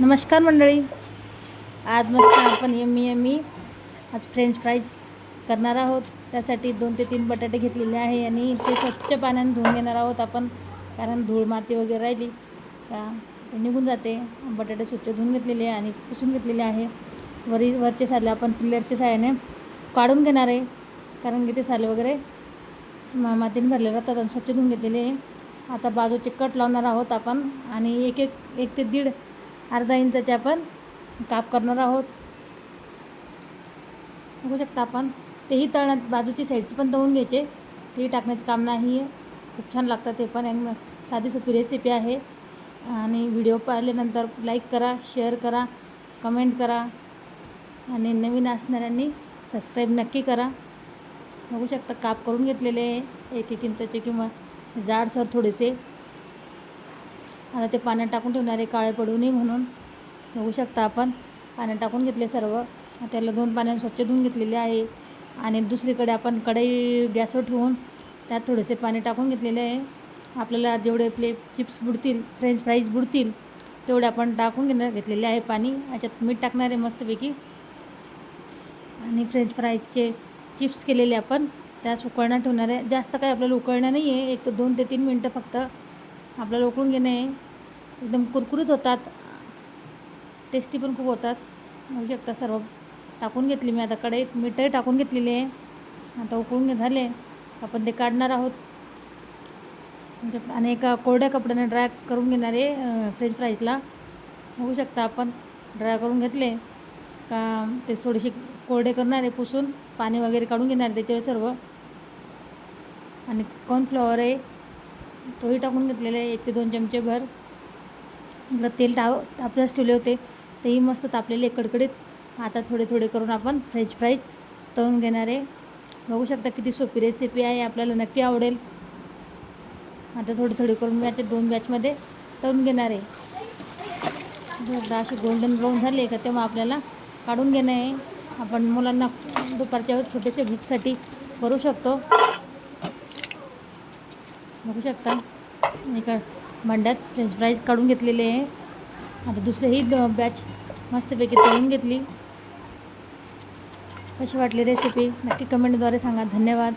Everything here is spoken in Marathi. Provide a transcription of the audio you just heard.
नमस्कार मंडळी. आज मस्त आपण यम्मी यम्मी आज फ्रेंच फ्राईज करणार आहोत. त्यासाठी दोन ते तीन बटाटे घेतलेले आहे आणि ते स्वच्छ पाण्याने धुवून घेणार आहोत आपण. कारण धूळ माती वगैरे राहिली का ते निघून जाते. बटाटे स्वच्छ धुवून घेतलेले आहे आणि पुसून घेतलेले आहे. वरी वरचे साले आपण पिल्लरच्या साह्याने काढून घेणार आहे. कारण की ते साले वगैरे मा मातीने भरले राहतात आणि स्वच्छ धुवून घेतलेले आहे. आता बाजूचे कट लावणार आहोत आपण आणि एक एक एक ते दीड अर्धा इंचाचे आपण काप करणार आहोत. बघू शकता आपण तेही तळण्यात बाजूची साईडची पण तळून घ्यायचे. तेही टाकण्याचं काम नाही आहे खूप छान लागतं ते पण. एकदम साधी सोपी रेसिपी आहे. आणि व्हिडिओ पाहिल्यानंतर लाईक करा शेअर करा कमेंट करा. आणि नवीन असणाऱ्यांनी सबस्क्राईब नक्की करा. बघू शकता काप करून घेतलेले आहे. एक एक इंचाचे किंवा जाडसर थोडेसे. आता ते पाण्यात टाकून ठेवणार आहे काळे पडू नये म्हणून. बघू शकता आपण. पाण्यात टाकून घेतले सर्व. त्याला दोन पाण्याने स्वच्छ धुवून घेतलेले आहे. आणि दुसरीकडे आपण कढई गॅसवर ठेवून त्यात थोडेसे पाणी टाकून घेतलेले आहे. आपल्याला जेवढे आपले चिप्स बुडतील फ्रेंच फ्राईज बुडतील तेवढे आपण टाकून घेणार घेतलेले आहे पाणी. याच्यात मीठ टाकणार आहे मस्तपैकी. आणि फ्रेंच फ्राईजचे चिप्स केलेले आपण. त्यास उकळण्यात ठेवणार आहे. जास्त काही आपल्याला उकळणं नाही आहे एक तर दोन ते तीन मिनटं फक्त. आपल्याला उकळून घेणे एकदम कुरकुरीत होतात. टेस्टी पण खूप होतात. होऊ शकतात. सर्व टाकून घेतली मी आता कढईत. मीठही टाकून घेतलेली आहे. आता उकळून घे झाले. आपण ते काढणार आहोत. म्हणजे आणि एका कोरड्या कपड्याने ड्राय करून घेणार आहे फ्रेंच फ्राईजला होऊ शकता आपण ड्राय करून घेतले का ते थोडेसे कोरडे करणार आहे पुसून. पाणी वगैरे काढून घेणार आहे त्याच्यावर सर्व. आणि कॉर्नफ्लॉवर आहे. तोही टाकून घेतलेला आहे. एक ते दोन चमचे भर. इकडं तेल टाव तापल्यास ठेवले होते. तेही मस्त तापलेले कडकडीत. आता थोडे थोडे करून आपण फ्रेंच फ्राईज तळून घेणार आहे. बघू शकता किती सोपी रेसिपी आहे आपल्याला नक्की आवडेल. आता थोडी थोडी करून मी आता दोन बॅचमध्ये तळून घेणार आहे. असे गोल्डन ब्राऊन झाले का तेव्हा आपल्याला काढून घेणं आहे. आपण मुलांना दुपारच्या छोटेसे भूकसाठी करू शकतो. बघू शकता. इकड भांड्यात फ्रेंच फ्राईज काढून घेतलेले आहे. आता दुसरीही बॅच मस्तपैकी तळून घेतली. कशी वाटली रेसिपी नक्की कमेंटद्वारे सांगा. धन्यवाद.